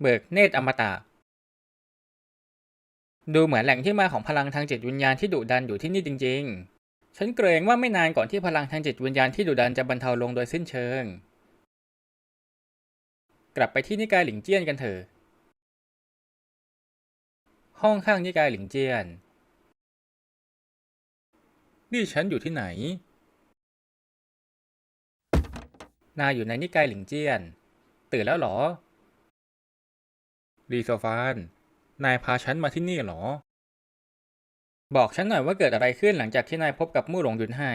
เบิกเนตรอมตะ ดูเหมือนแหล่งที่มาของพลังทางจิตวิญญาณที่ดุดันอยู่ที่นี่จริง ๆ ฉันเกรงว่าไม่นานก่อนที่พลังทางจิตวิญญาณที่ดุดันจะบรรเทาลงโดยสิ้นเชิง กลับไปที่นิกายหลิงเจี้ยนกันเถอะ ห้องข้างนิกายหลิงเจี้ยน นี่ฉันอยู่ที่ไหน นายอยู่ในนิกายหลิงเจี้ยน ตื่นแล้วหรอ ดีโซฟาน นายพาฉันมาที่นี่เหรอ บอกฉันหน่อยว่าเกิดอะไรขึ้นหลังจากที่นายพบกับมู่หลงยุนไห่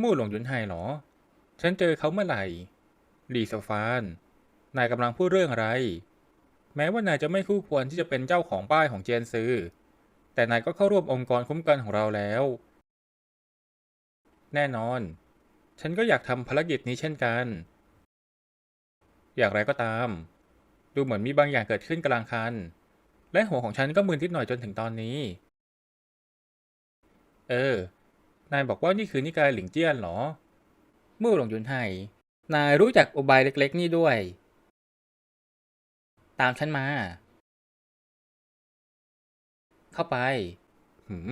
มู่หลงยุนไห่เหรอ ฉันเจอเขาเมื่อไหร่ดีโซฟาน นายกำลังพูดเรื่องอะไร แม้ว่านายจะไม่คู่ควรที่จะเป็นเจ้าของป้ายของเจนซือ แต่นายก็เข้าร่วมองค์กรคุ้มกันของเราแล้ว แน่นอน ฉันก็อยากทำภารกิจนี้เช่นกันอย่างไรก็ตาม ดูเหมือนมีบางอย่างเกิดขึ้นกลางคัน และหัวของฉันก็มึนนิดหน่อยจนถึงตอนนี้ เออ นายบอกว่านี่คือนิกายหลิงเจี้ยนเหรอเมื่อหลงยุนไห่นายรู้จักอุบายเล็กๆ นี่ด้วย ตามฉันมา เข้าไป หืม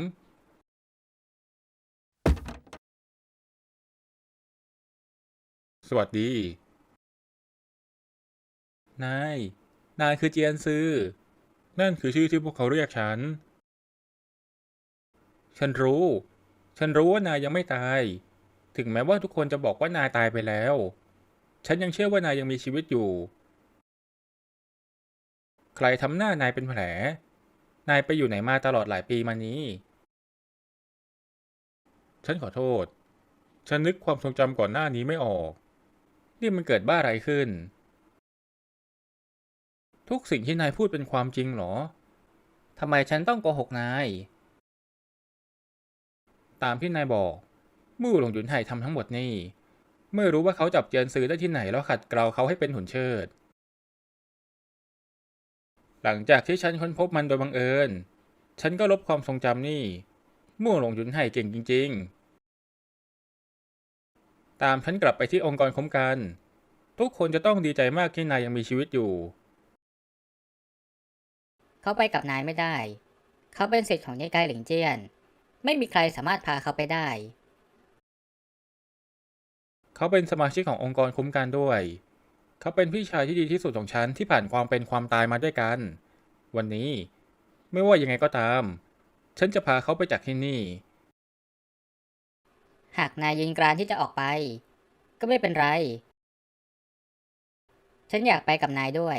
สวัสดี นาย นายคือเจียนซือ นั่นคือชื่อที่พวกเขาเรียกฉัน ฉันรู้ ฉันรู้ว่านายยังไม่ตาย ถึงแม้ว่าทุกคนจะบอกว่านายตายไปแล้ว ฉันยังเชื่อว่านายยังมีชีวิตอยู่ ใครทำหน้านายเป็นแผล นายไปอยู่ไหนมาตลอดหลายปีมานี้ ฉันขอโทษ ฉันนึกความทรงจำก่อนหน้านี้ไม่ออก นี่มันเกิดบ้าอะไรขึ้น ทุกสิ่งที่นายพูดเป็นความจริงเหรอ ทำไมฉันต้องโกหกนาย ตามที่นายบอก มู่หลงหยุนไห่ทำทั้งหมดนี่ไม่รู้ว่าเขาจับเจียนซื้อได้ที่ไหนแล้วขัดเกลาเขาให้เป็นหุ่นเชิด หลังจากที่ฉันค้นพบมันโดยบังเอิญ ฉันก็ลบความทรงจำนี่ มู่หลงหยุนไห่เก่งจริง ๆ ตามฉันกลับไปที่องค์กรคุ้มกัน ทุกคนจะต้องดีใจมากที่นายยังมีชีวิตอยู่ เขาไปกับนายไม่ได้ เขาเป็นสิทธิ์ของนิกายหลิงเจี้ยน ไม่มีใครสามารถพาเขาไปได้ เขาเป็นสมาชิกขององค์กรคุ้มกันด้วย เขาเป็นพี่ชายที่ดีที่สุดของฉันที่ผ่านความเป็นความตายมาด้วยกัน วันนี้ ไม่ว่ายังไงก็ตาม ฉันจะพาเขาไปจากที่นี่ หากนายยืนกรานที่จะออกไป ก็ไม่เป็นไร ฉันอยากไปกับนายด้วย